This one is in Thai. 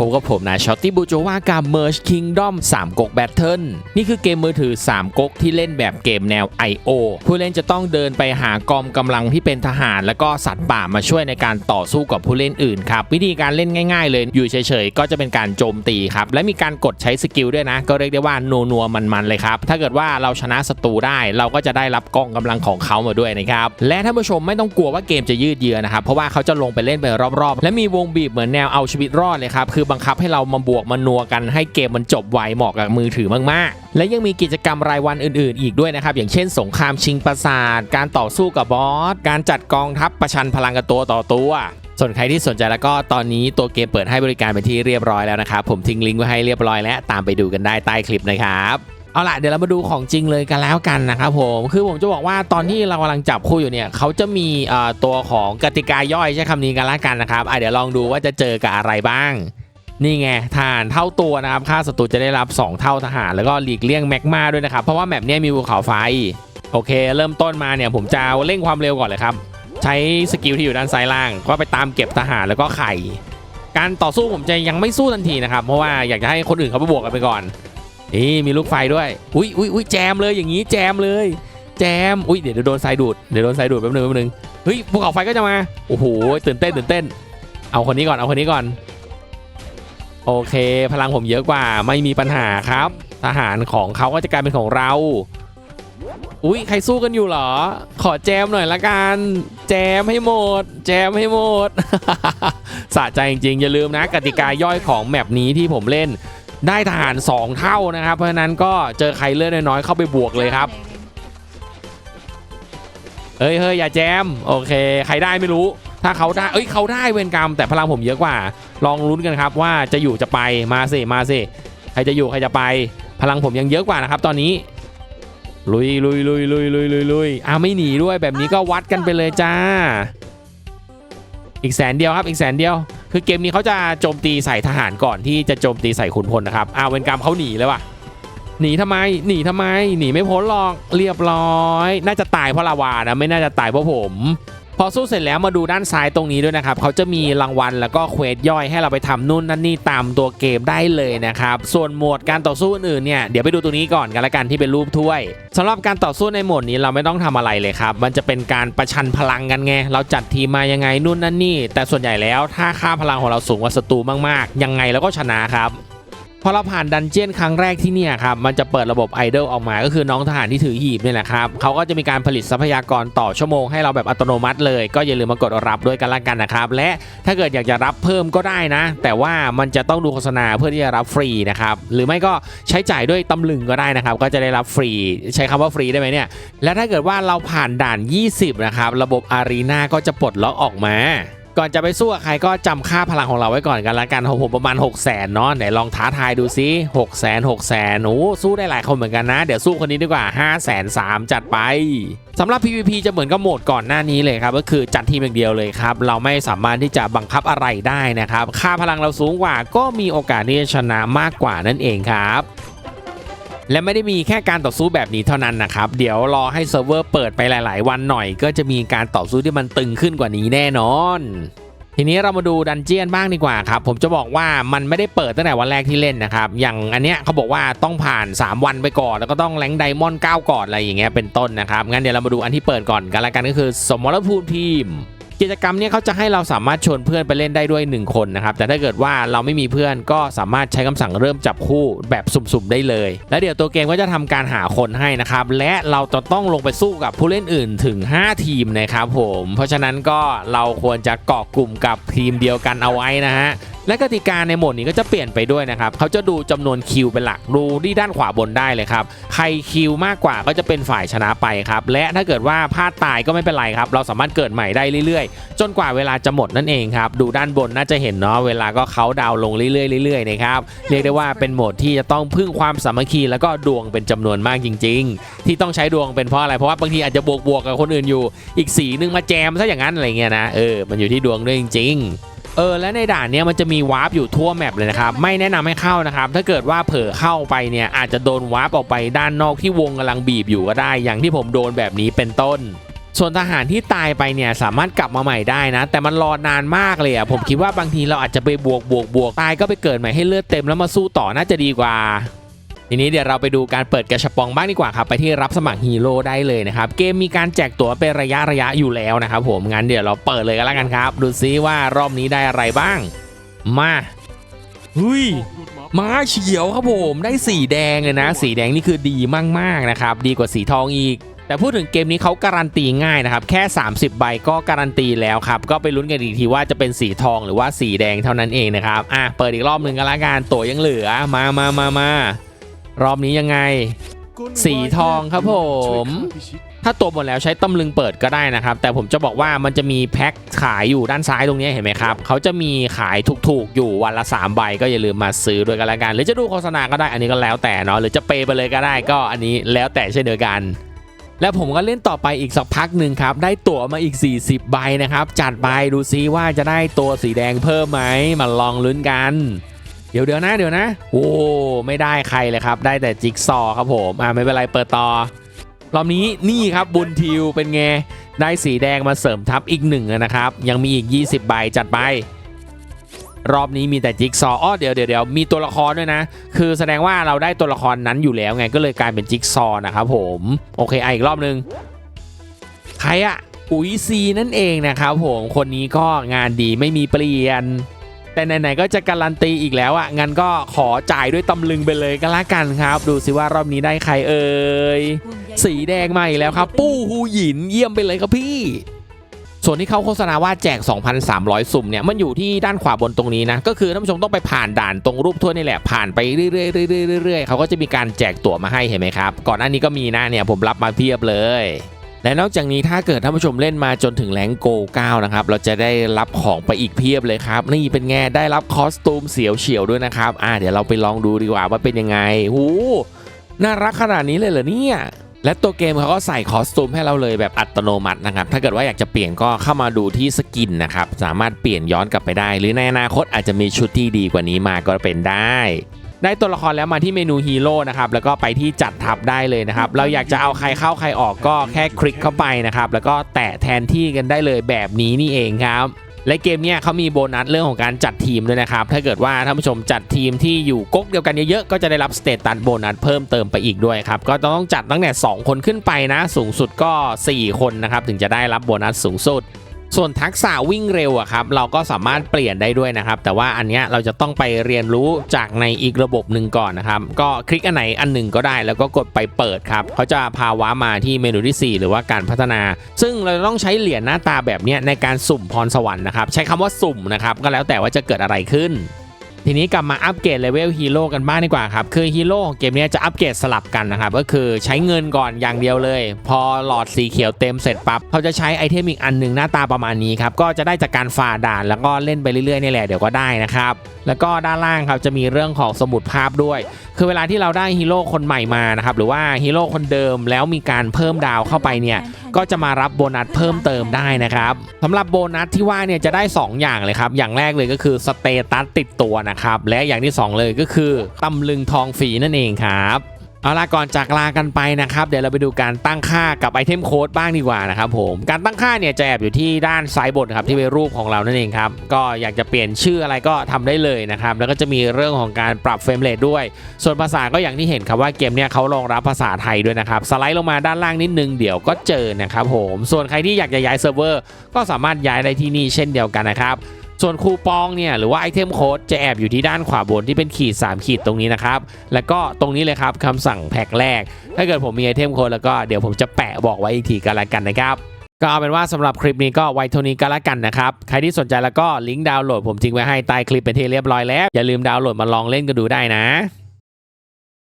พบกับผมนายชอตตี้บูโจว่ากับ Merge Kingdom 3ก๊ก Battle นี่คือเกมมือถือ 3ก๊กที่เล่นแบบเกมแนว I.O. ผู้เล่นจะต้องเดินไปหากองกำลังที่เป็นทหาร แล้วก็สัตว์ป่ามาช่วยในการต่อสู้กับผู้เล่นอื่นครับ วิธีการเล่นง่ายๆเลย อยู่เฉยๆ ก็จะเป็นการโจมตีครับ และมีการกดใช้สกิลด้วยนะ ก็เรียกได้ว่านัวนัวมันๆเลยครับ ถ้าเกิดว่าเราชนะศัตรูได้ เราก็จะได้รับกองกำลังของเขามาด้วยนะครับและท่านผู้ชมไม่ต้องกลัวว่าเกมจะยืดเยื้อนะครับเพราะว่าเขาจะลงไปเล่นไปรอบๆ และมีวงบีบเหมือนแนวเอาชีวิตรอดเลยครับคือบังคับให้เรามาบวกมานัวกันให้เกมมันจบไวเหมาะกับมือถือมากๆ และยังมีกิจกรรมรายวันอื่นๆ อีกด้วยนะครับ อย่างเช่น สงครามชิงปราสาท การต่อสู้กับบอส การจัดกองทัพประชันพลังกันตัวต่อตัวส่วนใครที่สนใจแล้วก็ตอนนี้ตัวเกมเปิดให้บริการเป็นที่เรียบร้อยแล้วนะครับ ผมทิ้งลิงก์ไว้ให้เรียบร้อยแล้วตามไปดูกันได้ใต้คลิปนะครับเอาล่ะเดี๋ยวเรามาดูของจริงเลยกันแล้วกันนะครับผมคือผมจะบอกว่าตอนที่เรากำลังจับคู่อยู่เนี่ยเขาจะมีตัวของกติกาย่อยใช้คำนี้กันแล้วกันนะครับเดี๋ยวลองดูว่าจะเจอกับอะไรบ้าง นี่ไงทหารเท่าตัวนะครับค่าศัตรูจะได้รับ 2 เท่าทหาร แล้วก็หลีกเลี่ยงแมกมาด้วยนะครับ เพราะว่าแมปนี้มีภูเขาไฟ โอเค เริ่มต้นมาเนี่ยผมจะเร่งความเร็วก่อนเลยครับ ใช้สกิลที่อยู่ด้านซ้ายล่าง ก็ไปตามเก็บทหารแล้วก็ไข่ การต่อสู้ผมจะยังไม่สู้ทันทีนะครับ เพราะว่าอยากจะให้คนอื่นเขาไปบวกกันไปก่อนนี่มีลูกไฟด้วย อุ้ยอุ้ยอุ้ยแจมเลยอย่างนี้แจมเลย แจม อุ้ยเดี๋ยวโดนทรายดูด เดี๋ยวโดนทรายดูดแป๊บนึงแป๊บนึง เฮ้ยภูเขาไฟก็จะมา โอ้โหตื่นเต้นตื่นเต้น เอาคนนี้ก่อนเอาคนนี้ก่อน โอเค พลังผมเยอะกว่าไม่มีปัญหาครับ ทหารของเขาก็จะกลายเป็นของเรา อุ้ยใครสู้กันอยู่เหรอ ขอแจมหน่อยละกัน แจมให้หมด แจมให้หมด สะใจจริงๆ อย่าลืมนะ กติกาย่อยของแมปนี้ที่ผมเล่น ได้ทหาร 2 เท่านะครับ เพราะฉะนั้นก็เจอใครเลือดน้อยๆเข้าไปบวกเลยครับเฮ้ยเฮ้ยอย่าแจม โอเค ใครได้ไม่รู้ ถ้าเขาได้ เอ้ยเขาได้เวรกรรม แต่พลังผมเยอะกว่า ลองลุ้นกันครับว่าจะอยู่จะไปมาสิมาสิใครจะอยู่ใครจะไป พลังผมยังเยอะกว่านะครับ ตอนนี้ลุยลุยลุยลุยลุยลุยลุยอ้าวไม่หนีด้วยแบบนี้ก็วัดกันไปเลยจ้า อีกแสนเดียวครับอีกแสนเดียว คือเกมนี้เขาจะโจมตีใส่ทหารก่อนที่จะโจมตีใส่ขุนพลนะครับอ้าวเวรกรรมเขาหนีเลยว่ะหนีทำไมหนีทำไมหนีไม่พ้นหรอกเรียบร้อย น่าจะตายเพราะลาวานะไม่น่าจะตายเพราะผม พอสู้เสร็จแล้วมาดูด้านซ้ายตรงนี้ด้วยนะครับเขาจะมีรางวัลแล้วก็เควสย่อยให้เราไปทำนู่นนั่นนี่ตามตัวเกมได้เลยนะครับส่วนโหมดการต่อสู้อื่นเนี่ยเดี๋ยวไปดูตัวนี้ก่อนกันละกันที่เป็นรูปถ้วยสำหรับการต่อสู้ในโหมดนี้เราไม่ต้องทำอะไรเลยครับมันจะเป็นการประชันพลังกันไงเราจัดทีมมายังไงนู่นนั่นนี่ แต่ส่วนใหญ่แล้วถ้าค่าพลังของเราสูงกว่าศัตรูมากๆ ยังไงเราก็ชนะครับ อเราผ่านดันเจียนครั้งแรกที่เนี่ยครับมันจะเปิดระบบไอดอลออกมาก็คือน้องทหารที่ถือหีบนี่แหละครับเขาก็จะมีการผลิตทรัพยากรต่อชั่วโมงให้เราแบบอัตโนมัติเลย ก็อย่าลืมมากดรับด้วยกันละกันนะครับและถ้าเกิดอยากจะรับเพิ่มก็ได้นะ แต่ว่ามันจะต้องดูโฆษณาเพื่อที่จะรับฟรีนะครับหรือไม่ก็ใช้จ่ายด้วยตำลึงก็ได้นะครับก็จะได้รับฟรีใช้คำว่าฟรีได้ไหมเนี่ยและถ้าเกิดว่าเราผ่านด่าน 20นะครับระบบอารีนาก็จะปลดล็อกออกมา ก่อนจะไปสู้กับใครก็จำค่าพลังของเราไว้ก่อนกันละกันของผมประมาณ 6 0แสนเนาะไหนลองท้าทายดูซิ6 0แสน6แสนโอ้สู้ได้หลายคนเหมือนกันนะ เดี๋ยวสู้คนนี้ดีกว่า 5 0 0แสน3จัดไปสำหรับ PVP จะเหมือนกับโหมดก่อนหน้านี้เลยครับก็คือจัดทีมอย่างเดียวเลยครับเราไม่สามารถที่จะบังคับอะไรได้นะครับค่าพลังเราสูงกว่าก็มีโอกาสที่จะชนะมากกว่านั่นเองครับ และไม่ได้มีแค่การต่อสู้แบบนี้เท่านั้นนะครับ เดี๋ยวรอให้เซิร์ฟเวอร์เปิดไปหลาย ๆ วันหน่อย ก็จะมีการต่อสู้ที่มันตึงขึ้นกว่านี้แน่นอนทีนี้เรามาดูดันเจียนบ้างดีกว่าครับ ผมจะบอกว่ามันไม่ได้เปิดตั้งแต่วันแรกที่เล่นนะครับ อย่างอันเนี้ยเขาบอกว่าต้องผ่าน 3 วันไปก่อน แล้วก็ต้องแรงไดมอนด์9ก่อนอะไรอย่างเงี้ยเป็นต้นนะครับ งั้นเดี๋ยวเรามาดูอันที่เปิดก่อนกันละกันก็คือสมรภูมิทีม กิจกรรมเนี้เขาจะให้เราสามารถชวนเพื่อนไปเล่นได้ด้วย 1 คนนะครับ แต่ถ้าเกิดว่าเราไม่มีเพื่อนก็สามารถใช้คำสั่งเริ่มจับคู่แบบสุ่มๆได้เลย แล้วเดี๋ยวตัวเกมก็จะทำการหาคนให้นะครับ และเราจะต้องลงไปสู้กับผู้เล่นอื่นถึง 5 ทีมนะครับผม เพราะฉะนั้นก็เราควรจะเกาะกลุ่มกับทีมเดียวกันเอาไว้นะฮะ และกติกาในโหมดนี้ก็จะเปลี่ยนไปด้วยนะครับเขาจะดูจำนวนคิวเป็นหลักดูที่ด้านขวาบนได้เลยครับใครคิวมากกว่าก็จะเป็นฝ่ายชนะไปครับและถ้าเกิดว่าพลาดตายก็ไม่เป็นไรครับเราสามารถเกิดใหม่ได้เรื่อยๆ จนกว่าเวลาจะหมดนั่นเองครับดูด้านบนน่าจะเห็นเนาะเวลาก็เขาดาวน์ลงเรื่อยๆเรื่อยๆนะครับเรียกได้ว่าเป็นโหมดที่จะต้องพึ่งความสามัคคีแล้วก็ดวงเป็นจำนวนมากจริง ๆ ที่ต้องใช้ดวงเป็นเพราะอะไรเพราะว่าบางทีอาจจะบวกบวกๆกับคนอื่นอยู่ อีกสีหนึงมาแจมซะอย่างนั้นอะไรเงี้ยนะเออมันอยู่ที่ดวงด้วยจริง ๆ เออและในด่านเนี้ยมันจะมีวาร์ปอยู่ทั่วแมปเลยนะครับไม่แนะนำให้เข้านะครับถ้าเกิดว่าเผลอเข้าไปเนี่ยอาจจะโดนวาร์ปออกไปด้านนอกที่วงกำลังบีบอยู่ก็ได้ อย่างที่ผมโดนแบบนี้เป็นต้น ส่วนทหารที่ตายไปเนี่ยสามารถกลับมาใหม่ได้นะ แต่มันรอนานมากเลยอะผมคิดว่าบางทีเราอาจจะไปบวกบวกบวกตายก็ไปเกิดใหม่ให้เลือดเต็มแล้วมาสู้ต่อน่าจะดีกว่า ทีนี้เดี๋ยวเราไปดูการเปิดกระชับปองบ้างดีกว่าครับไปที่รับสมัครฮีโร่ได้เลยนะครับเกมมีการแจกตั๋วเป็นระยะระยะอยู่แล้วนะครับผมงั้นเดี๋ยวเราเปิดเลยกันแล้วกันครับ ดูซิว่ารอบนี้ได้อะไรบ้าง มาเฮ้ยม้าเฉียวครับผมได้สีแดงเลยนะ สีแดงนี่คือดีมากๆนะครับดีกว่าสีทองอีกแต่พูดถึงเกมนี้เขาการันตีง่ายนะครับ แค่ 30 ใบก็การันตีแล้วครับ ก็ไปลุ้นกันอีกทีว่าจะเป็นสีทองหรือว่าสีแดงเท่านั้นเองนะครับ อะ เปิดอีกรอบหนึ่งกันละกันตัวยังเหลือ มามามามา รอบนี้ยังไง สีทองครับผม ถ้าตัวหมดแล้วใช้ตำลึงเปิดก็ได้นะครับ แต่ผมจะบอกว่ามันจะมีแพ็คขายอยู่ด้านซ้ายตรงนี้เห็นไหมครับ เขาจะมีขายถูกๆอยู่วันละ 3 ใบก็อย่าลืมมาซื้อด้วยกันละกัน หรือจะดูโฆษณาก็ได้อันนี้ก็แล้วแต่เนาะหรือจะเปไปเลยก็ได้ก็อันนี้แล้วแต่เช่นเดียวกันแล้วผมก็เล่นต่อไปอีกสักพักหนึ่งครับ ได้ตั๋วมาอีก 40 ใบนะครับ จัดไปดูซิว่าจะได้ตัวสีแดงเพิ่มไหมมาลองลุ้นกัน ดี๋ยวเดี๋ยวนะเดี๋ยวนะโอ้ไม่ได้ใครเลยครับ ได้แต่จิ๊กซอครับผมอ่าไม่เป็นไรเปิดต่อรอบนี้นี่ครับบุญทิวเป็นไงได้สีแดงมาเสริมทับอีกหนึ่งนะครับ ยังมีอีก 20 ใบจัดไป รอบนี้มีแต่จิ๊กซออ้อเดี๋ยวเดี๋ยวเดี๋ยวมีตัวละครด้วยนะ คือแสดงว่าเราได้ตัวละครนั้นอยู่แล้วไงก็เลยกลายเป็นจิ๊กซอนะครับผมโอเคอะอีกรอบนึงใครอะอุ๋ยซีนั่นเองนะครับผมคนนี้ก็งานดีไม่มีเปลี่ยน แต่ไหนๆก็จะการันตีอีกแล้วอะงั้นก็ขอจ่ายด้วยตำลึงไปเลยก็แล้วกันครับ ดูสิว่ารอบนี้ได้ใครเอ่ยสีแดงมาอีกแล้วครับ ปู้หูหยินเยี่ยมไปเลยครับพี่ส่วนที่เขาโฆษณาว่าแจก 2,300 สุ่มเนี่ย มันอยู่ที่ด้านขวาบนตรงนี้นะ ก็คือท่านผู้ชมต้องไปผ่านด่านตรงรูปถ้วยนี่แหละ ผ่านไปเรื่อยๆเรื่อยๆเรื่อยๆเขาก็จะมีการแจกตั๋วมาให้เห็นไหมครับ ก่อนหน้านี้ก็มีนะเนี่ยผมรับมาเพียบเลย และนอกจากนี้ถ้าเกิดท่านผู้ชมเล่นมาจนถึงแรงโก9นะครับเราจะได้รับของไปอีกเพียบเลยครับ นี่เป็นไงได้รับคอสตูมเสียวเฉียวด้วยนะครับอ่าเดี๋ยวเราไปลองดูดีกว่าว่าเป็นยังไงหูน่ารักขนาดนี้เลยเหรอเนี่ยและตัวเกมเขาก็ใส่คอสตูมให้เราเลยแบบอัตโนมัตินะครับ ถ้าเกิดว่าอยากจะเปลี่ยนก็เข้ามาดูที่สกินนะครับ สามารถเปลี่ยนย้อนกลับไปได้ หรือในอนาคตอาจจะมีชุดที่ดีกว่านี้มาก็เป็นได้ ได้ตัวละครแล้วมาที่เมนูฮีโร่นะครับแล้วก็ไปที่จัดทับได้เลยนะครับ เราอยากจะเอาใครเข้าใครออกก็แค่คลิกเข้าไปนะครับ แล้วก็แตะแทนที่กันได้เลยแบบนี้นี่เองครับและเกมเนี้ยเขามีโบนัสเรื่องของการจัดทีมด้วยนะครับ ถ้าเกิดว่าท่านผู้ชมจัดทีมที่อยู่ก๊กเดียวกันเยอะๆ ก็จะได้รับสเตตัสโบนัสเพิ่มเติมไปอีกด้วยครับ ก็ต้องจัดตั้งแต่2คนขึ้นไปนะ สูงสุดก็ 4 คนนะครับ ถึงจะได้รับโบนัสสูงสุด ส่วนทักษะวิ่งเร็วอะครับเราก็สามารถเปลี่ยนได้ด้วยนะครับ แต่ว่าอันเนี้ยเราจะต้องไปเรียนรู้จากในอีกระบบหนึ่งก่อนนะครับ ก็คลิกอันไหนอันหนึ่งก็ได้ แล้วก็กดไปเปิดครับเขาจะพาว้ามาที่เมนูที่ 4 หรือว่าการพัฒนา ซึ่งเราจะต้องใช้เหรียญหน้าตาแบบเนี้ยในการสุ่มพรสวรรค์นะครับใช้คำว่าสุ่มนะครับก็แล้วแต่ว่าจะเกิดอะไรขึ้น ทีนี้กลับมาอัปเกรดเลเวลฮีโร่กันบ้างดีกว่าครับ คือฮีโร่ของเกมนี้จะอัปเกรดสลับกันนะครับ ก็คือใช้เงินก่อนอย่างเดียวเลย พอหลอดสีเขียวเต็มเสร็จปั๊บเขาจะใช้ไอเทมอีกอันหนึ่งหน้าตาประมาณนี้ครับ ก็จะได้จากการฝ่าด่านแล้วก็เล่นไปเรื่อยๆนี่แหละเดี๋ยวก็ได้นะครับแล้วก็ด้านล่างครับจะมีเรื่องของสมุดภาพด้วย คือเวลาที่เราได้ฮีโร่คนใหม่มานะครับหรือว่าฮีโร่คนเดิมแล้วมีการเพิ่มดาวเข้าไปเนี่ย ก็จะมารับโบนัสเพิ่มเติมได้นะครับสำหรับโบนัสที่ว่าเนี่ยจะได้ 2 อย่างเลยครับ อย่างแรกเลยก็คือสเตตัสติดตัวนะครับ และอย่างที่ 2 เลยก็คือตำลึงทองฟรีนั่นเองครับ เอาละก่อนจากลากันไปนะครับ เดี๋ยวเราไปดูการตั้งค่ากับไอเทมโค้ดบ้างดีกว่านะครับผมการตั้งค่าเนี่ยจะแอบอยู่ที่ด้านซ้ายบนครับที่เป็นรูปของเรานั่นเองครับก็อยากจะเปลี่ยนชื่ออะไรก็ทำได้เลยนะครับแล้วก็จะมีเรื่องของการปรับเฟรมเรทด้วย ส่วนภาษาก็อย่างที่เห็นครับว่าเกมเนี่ยเขารองรับภาษาไทยด้วยนะครับสไลด์ลงมาด้านล่างนิดนึงเดี๋ยวก็เจอนะครับผมส่วนใครที่อยากจะย้ายเซิร์ฟเวอร์ก็สามารถย้ายได้ที่นี่เช่นเดียวกันนะครับ ส่วนคูปองเนี่ยหรือว่าไอเทมโค้ดจะแอบอยู่ที่ด้านขวาบนที่เป็นขีด 3 ขีดตรงนี้นะครับ แล้วก็ตรงนี้เลยครับคำสั่งแพ็คแรก ถ้าเกิดผมมีไอเทมโค้ดแล้วก็เดี๋ยวผมจะแปะบอกไว้อีกทีกันละกันนะครับก็เอาเป็นว่าสำหรับคลิปนี้ก็ไว้เท่านี้ก็แล้วกันนะครับ ใครที่สนใจแล้วก็ลิงก์ดาวน์โหลดผมทิ้งไว้ให้ใต้คลิปเป็นที่เรียบร้อยแล้ว อย่าลืมดาวน์โหลดมาลองเล่นกันดูได้นะ